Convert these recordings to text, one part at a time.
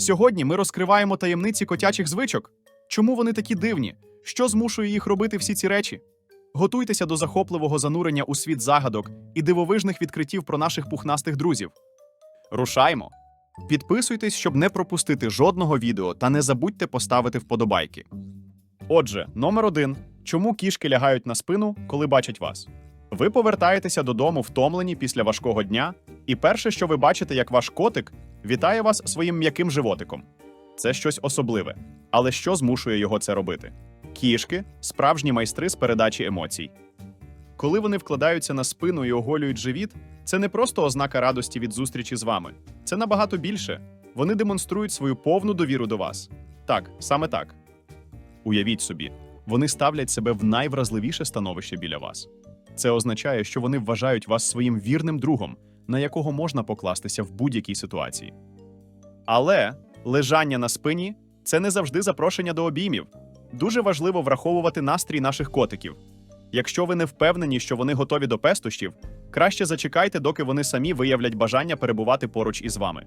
Сьогодні ми розкриваємо таємниці котячих звичок. Чому вони такі дивні? Що змушує їх робити всі ці речі? Готуйтеся до захопливого занурення у світ загадок і дивовижних відкриттів про наших пухнастих друзів. Рушаймо! Підписуйтесь, щоб не пропустити жодного відео, та не забудьте поставити вподобайки. Отже, номер один: чому кішки лягають на спину, коли бачать вас? Ви повертаєтеся додому втомлені після важкого дня, і перше, що ви бачите, як ваш котик вітає вас своїм м'яким животиком. Це щось особливе. Але що змушує його це робити? Кішки справжні майстри з передачі емоцій. Коли вони вкладаються на спину і оголюють живіт, це не просто ознака радості від зустрічі з вами. Це набагато більше. Вони демонструють свою повну довіру до вас. Так, саме так. Уявіть собі, вони ставлять себе в найвразливіше становище біля вас. Це означає, що вони вважають вас своїм вірним другом, на якого можна покластися в будь-якій ситуації. Але лежання на спині це не завжди запрошення до обіймів. Дуже важливо враховувати настрій наших котиків. Якщо ви не впевнені, що вони готові до пестощів, краще зачекайте, доки вони самі виявлять бажання перебувати поруч із вами.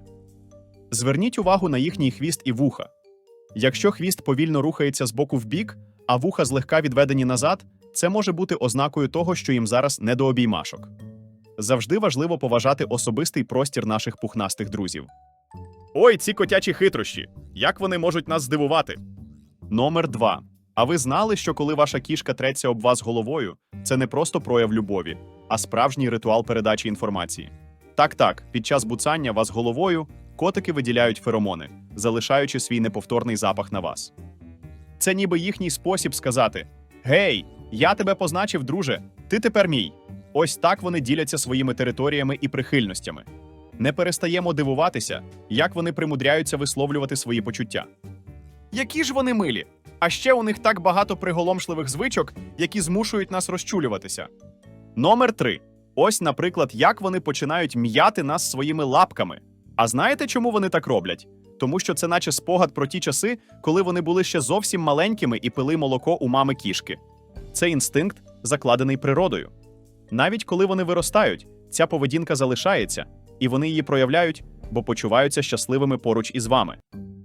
Зверніть увагу на їхній хвіст і вуха. Якщо хвіст повільно рухається з боку в бік, а вуха злегка відведені назад, це може бути ознакою того, що їм зараз не до обіймашок. Завжди важливо поважати особистий простір наших пухнастих друзів. Ой, ці котячі хитрощі! Як вони можуть нас здивувати? Номер 2. А ви знали, що коли ваша кішка треться об вас головою, це не просто прояв любові, а справжній ритуал передачі інформації. Так, так, під час буцання вас головою котики виділяють феромони, залишаючи свій неповторний запах на вас. Це ніби їхній спосіб сказати: Гей, я тебе позначив, друже, ти тепер мій. Ось так вони діляться своїми територіями і прихильностями. Не перестаємо дивуватися, як вони примудряються висловлювати свої почуття. Які ж вони милі! А ще у них так багато приголомшливих звичок, які змушують нас розчулюватися. Номер 3. Ось, наприклад, як вони починають м'яти нас своїми лапками. А знаєте, чому вони так роблять? Тому що це наче спогад про ті часи, коли вони були ще зовсім маленькими і пили молоко у мами кішки. Це інстинкт, закладений природою. Навіть коли вони виростають, ця поведінка залишається, і вони її проявляють, бо почуваються щасливими поруч із вами.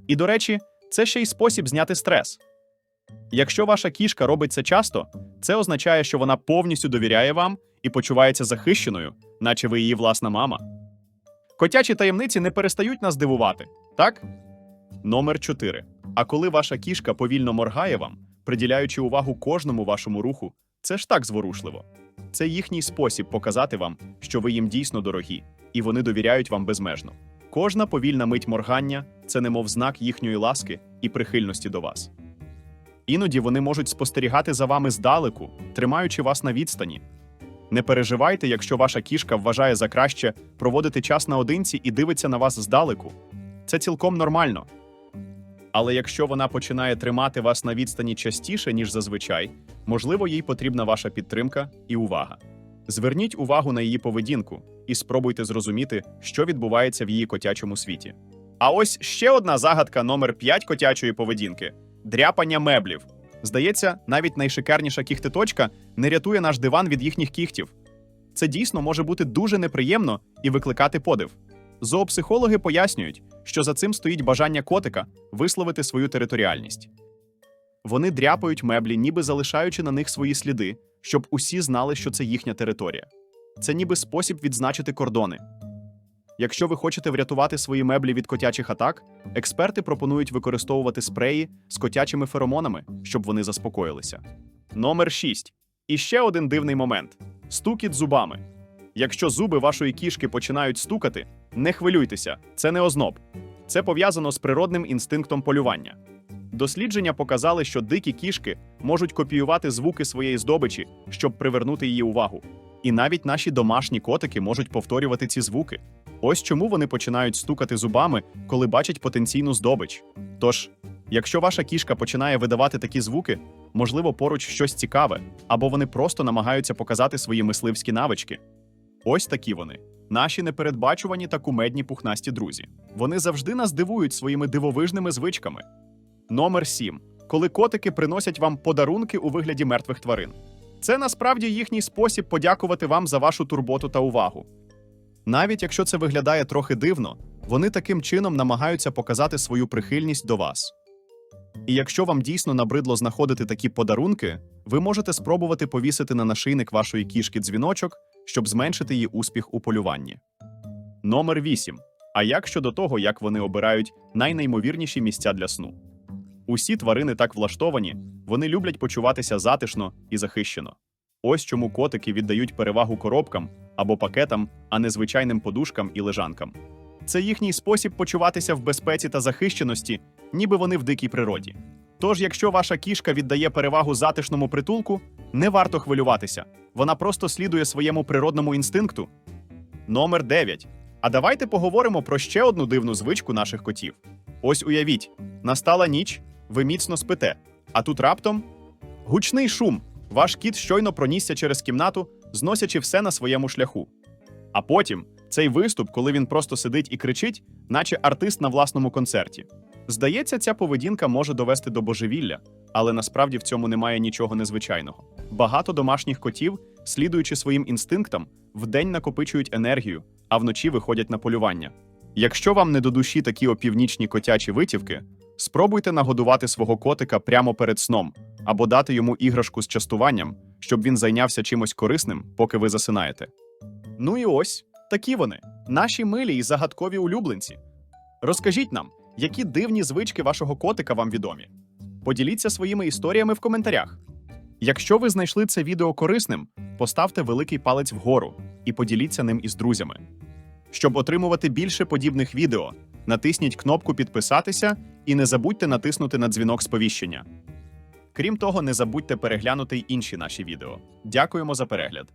І до речі, це ще й спосіб зняти стрес. Якщо ваша кішка робить це часто, це означає, що вона повністю довіряє вам і почувається захищеною, наче ви її власна мама. Котячі таємниці не перестають нас дивувати, так? Номер 4. А коли ваша кішка повільно моргає вам, приділяючи увагу кожному вашому руху, це ж так зворушливо. Це їхній спосіб показати вам, що ви їм дійсно дорогі, і вони довіряють вам безмежно. Кожна повільна мить моргання це немов знак їхньої ласки і прихильності до вас. Іноді вони можуть спостерігати за вами здалеку, тримаючи вас на відстані. Не переживайте, якщо ваша кішка вважає за краще проводити час наодинці і дивиться на вас здалеку. Це цілком нормально. Але якщо вона починає тримати вас на відстані частіше, ніж зазвичай, можливо, їй потрібна ваша підтримка і увага. Зверніть увагу на її поведінку і спробуйте зрозуміти, що відбувається в її котячому світі. А ось ще одна загадка номер 5 котячої поведінки дряпання меблів. Здається, навіть найшикарніша кіхтеточка не рятує наш диван від їхніх кіхтів. Це дійсно може бути дуже неприємно і викликати подив. Зоопсихологи пояснюють, що за цим стоїть бажання котика висловити свою територіальність. Вони дряпають меблі, ніби залишаючи на них свої сліди, щоб усі знали, що це їхня територія. Це ніби спосіб відзначити кордони. Якщо ви хочете врятувати свої меблі від котячих атак, експерти пропонують використовувати спреї з котячими феромонами, щоб вони заспокоїлися. Номер 6. І ще один дивний момент: стукіт зубами. Якщо зуби вашої кішки починають стукати, не хвилюйтеся, це не озноб. Це пов'язано з природним інстинктом полювання. Дослідження показали, що дикі кішки можуть копіювати звуки своєї здобичі, щоб привернути її увагу. І навіть наші домашні котики можуть повторювати ці звуки. Ось чому вони починають стукати зубами, коли бачать потенційну здобич. Тож, якщо ваша кішка починає видавати такі звуки, можливо, поруч щось цікаве, або вони просто намагаються показати свої мисливські навички. Ось такі вони. Наші непередбачувані та кумедні пухнасті друзі. Вони завжди нас дивують своїми дивовижними звичками. Номер 7. Коли котики приносять вам подарунки у вигляді мертвих тварин. Це насправді їхній спосіб подякувати вам за вашу турботу та увагу. Навіть якщо це виглядає трохи дивно, Вони таким чином намагаються показати свою прихильність до вас. І якщо вам дійсно набридло знаходити такі подарунки, ви можете спробувати повісити на нашийник вашої кішки дзвіночок, щоб зменшити її успіх у полюванні. Номер 8. А як щодо того, як вони обирають найнеймовірніші місця для сну? Усі тварини так влаштовані, вони люблять почуватися затишно і захищено. Ось чому котики віддають перевагу коробкам або пакетам, а не звичайним подушкам і лежанкам. Це їхній спосіб почуватися в безпеці та захищеності, ніби вони в дикій природі. Тож, якщо ваша кішка віддає перевагу затишному притулку, не варто хвилюватися. Вона просто слідує своєму природному інстинкту. Номер 9. А давайте поговоримо про ще одну дивну звичку наших котів. Ось уявіть, настала ніч, ви міцно спите, а тут раптом гучний шум. Ваш кіт щойно пронісся через кімнату, зносячи все на своєму шляху. А потім цей виступ, коли він просто сидить і кричить, наче артист на власному концерті. Здається, ця поведінка може довести до божевілля, але насправді в цьому немає нічого незвичайного. Багато домашніх котів, слідуючи своїм інстинктам, вдень накопичують енергію, а вночі виходять на полювання. Якщо вам не до душі такі опівнічні котячі витівки, спробуйте нагодувати свого котика прямо перед сном або дати йому іграшку з частуванням, щоб він зайнявся чимось корисним, поки ви засинаєте. Ну і ось такі вони, наші милі і загадкові улюбленці. Розкажіть нам, які дивні звички вашого котика вам відомі. Поділіться своїми історіями в коментарях. Якщо ви знайшли це відео корисним, поставте великий палець вгору і поділіться ним із друзями. Щоб отримувати більше подібних відео, натисніть кнопку підписатися і не забудьте натиснути на дзвінок сповіщення. Крім того, не забудьте переглянути інші наші відео. Дякуємо за перегляд.